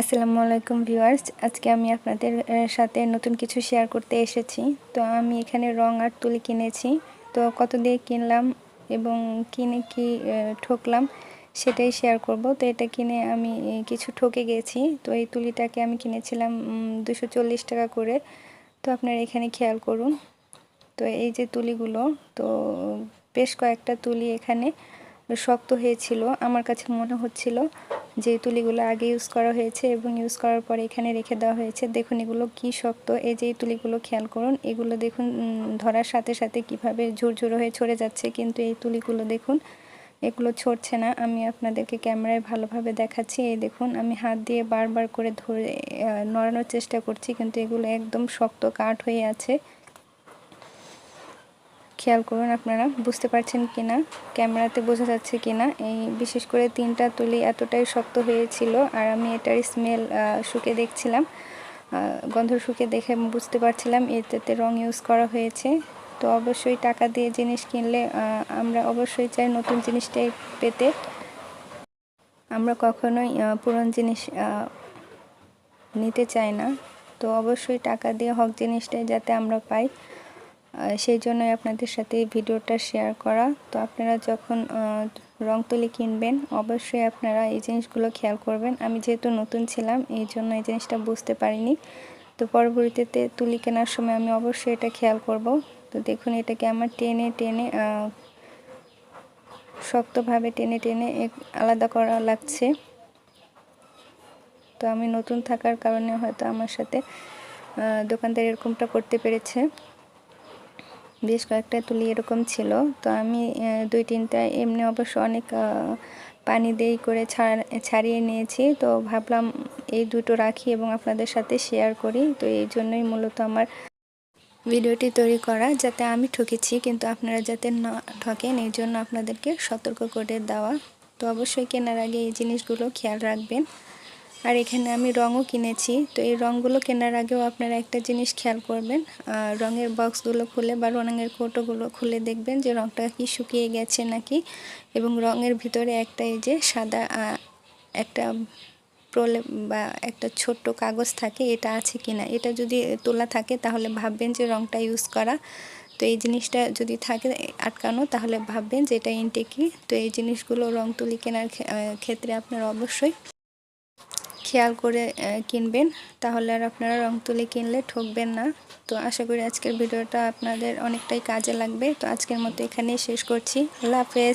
আসসালামু আলাইকুম ভিউয়ার্স। আজকে আমি আপনাদের সাথে নতুন কিছু শেয়ার করতে এসেছি। তো আমি এখানে রং আর তুলি কিনেছি। তো কত দিয়ে কিনলাম এবং কিনে কি ঠকলাম সেটাই শেয়ার করব। তো এটা কিনে আমি কিছু ঠকে গেছি। তো এই তুলিটাকে আমি কিনেছিলাম দুশো টাকা করে। তো আপনারা এখানে খেয়াল করুন। তো এই যে তুলিগুলো, তো বেশ কয়েকটা তুলি এখানে শক্ত হয়েছিল। আমার কাছে মনে হচ্ছিল যে তুলিগুলো আগে ইউজ করা হয়েছে এবং ইউজ করার পরে এখানে রেখে দেওয়া হয়েছে। দেখুন এগুলো কি শক্ত। এই যে তুলিগুলো খেয়াল করুন, এগুলো দেখুন ধরার সাথে সাথে কীভাবে ঝুরঝুরো হয়ে ছড়ে যাচ্ছে। কিন্তু এই তুলিগুলো দেখুন, এগুলো ছড়ছে না। আমি আপনাদেরকে ক্যামেরায় ভালোভাবে দেখাচ্ছি। এই দেখুন, আমি হাত দিয়ে বারবার করে ধরে নড়ানোর চেষ্টা করছি, কিন্তু এগুলো একদম শক্ত কাঠ হয়ে আছে। খেয়াল করুন আপনারা, বুঝতে পারছেন কি না ক্যামেরাতে বোঝা যাচ্ছে কি না এই বিশেষ করে তিনটা তুলি এতটাই শক্ত হয়েছিল আর আমি এটার স্মেল শুকে দেখছিলাম। গন্ধ শুকে দেখে বুঝতে পারছিলাম এটাতে রং ইউজ করা হয়েছে। তো অবশ্যই টাকা দিয়ে জিনিস কিনলে আমরা অবশ্যই চাই নতুন জিনিসটাই পেতে। আমরা কখনোই পুরনো জিনিস নিতে চাই না। তো অবশ্যই টাকা দিয়ে হক জিনিসটাই যাতে আমরা পাই। সেই জন্যই আপনাদের সাথে এই ভিডিওটা শেয়ার করা। তো আপনারা যখন রং তুলি কিনবেন, অবশ্যই আপনারা এই জিনিসগুলো খেয়াল করবেন। আমি যেহেতু নতুন ছিলাম, এই জন্য এই জিনিসটা বুঝতে পারিনি। তো পরবর্তীতে তুলি কেনার সময় আমি অবশ্যই এটা খেয়াল করব। তো দেখুন, এটাকে আমার টেনে টেনে শক্তভাবে টেনে টেনে আলাদা করা লাগছে। তো আমি নতুন থাকার কারণে হয়তো আমার সাথে দোকানদার এরকমটা করতে পেরেছে। বেশ কয়েকটা তুলি এরকম ছিল। তো আমি দুই তিনটা এমনি অবশ্য অনেক পানি দেই করে ছাড়- ছাড়িয়ে নিয়েছি। তো ভাবলাম এই দুটো রাখি এবং আপনাদের সাথে শেয়ার করি। তো এই জন্যই মূলত আমার ভিডিওটি তৈরি করা, যাতে আমি ঠকেছি, কিন্তু আপনারা যাতে না ঠকেন, এই জন্য আপনাদেরকে সতর্ক করে দেওয়া। তো অবশ্যই কেনার আগে এই জিনিসগুলো খেয়াল রাখবেন। আর এখানে আমি রঙও কিনেছি। তো এই রঙগুলো কেনার আগেও আপনারা একটা জিনিস খেয়াল করবেন রঙের বক্সগুলো খুলে বা রঙের কৌটোগুলো খুলে দেখবেন যে রঙটা কি শুকিয়ে গেছে নাকি এবং রঙের ভিতরে একটা এই যে সাদা একটা প্রলেপ বা একটা ছোট্ট কাগজ থাকে, এটা আছে কিনা? এটা যদি তোলা থাকে তাহলে ভাববেন যে রঙটা ইউজ করা। তো এই জিনিসটা যদি থাকে আটকানো তাহলে ভাববেন যে এটা ইনটেকি। তো এই জিনিসগুলো রং তুলি কেনার ক্ষেত্রে আপনারা অবশ্যই খেয়াল করে কিনবেন। তাহলে আর আপনারা রং তুলি কিনলে ঠকবেন না। তো আশা করি আজকের ভিডিওটা আপনাদের অনেকটাই কাজে লাগবে। তো আজকের মতো এখানেই শেষ করছি। আল্লাহ হাফেজ।